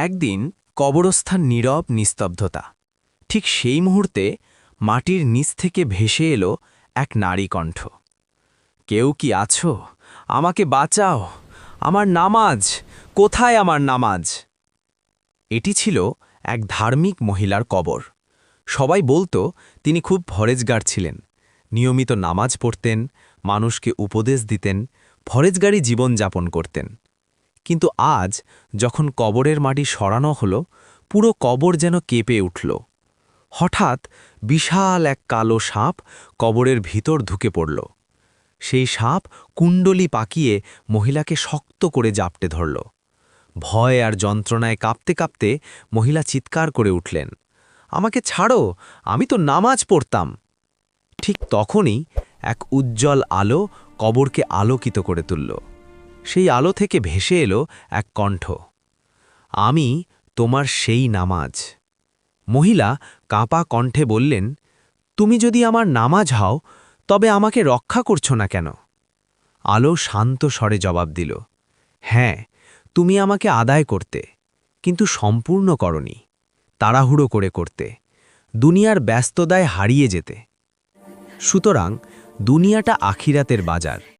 একদিন কবরস্থান নীরব নিস্তব্ধতা। ঠিক সেই মুহূর্তে মাটির নিচ থেকে ভেসে এলো এক নারী কণ্ঠ। কেউ কি আছো? আমাকে বাঁচাও! আমার নামাজ! কোথায় আমার নামাজ? এটি ছিল এক ধার্মিক মহিলার কবর। সবাই বলতো তিনি খুব ফরেজগার ছিলেন। নিয়মিত নামাজ পড়তেন, মানুষকে উপদেশ দিতেন ফরেজগারি জীবনযাপন করতেন। কিন্তু আজ যখন কবরের মাটি সরানো হলো, পুরো কবর যেন কেঁপে উঠল। হঠাৎ বিশাল এক কালো সাপ কবরের ভিতর ঢুকে পড়ল। সেই সাপ কুণ্ডলি পাকিয়ে মহিলাকে শক্ত করে জাপটে ধরল। ভয় আর যন্ত্রণায় কাঁপতে কাঁপতে মহিলা চিৎকার করে উঠলেন, আমাকে ছাড়ো, আমি তো নামাজ পড়তাম। ঠিক তখনই এক উজ্জ্বল আলো কবরকে আলোকিত করে তুলল। সেই আলো থেকে ভেসে এলো এক কণ্ঠ। আমি তোমার সেই নামাজ। মহিলা কাঁপা কণ্ঠে বললেন, তুমি যদি আমার নামাজ হও, তবে আমাকে রক্ষা করছ না কেন? আলো শান্ত স্বরে জবাব দিল হ্যাঁ তুমি আমাকে আদায় করতে, কিন্তু সম্পূর্ণ করনি, তাড়াহুড়ো করে করতে, দুনিয়ার ব্যস্ততায় হারিয়ে যেতে। সুতরাং দুনিয়াটা আখিরাতের বাজার।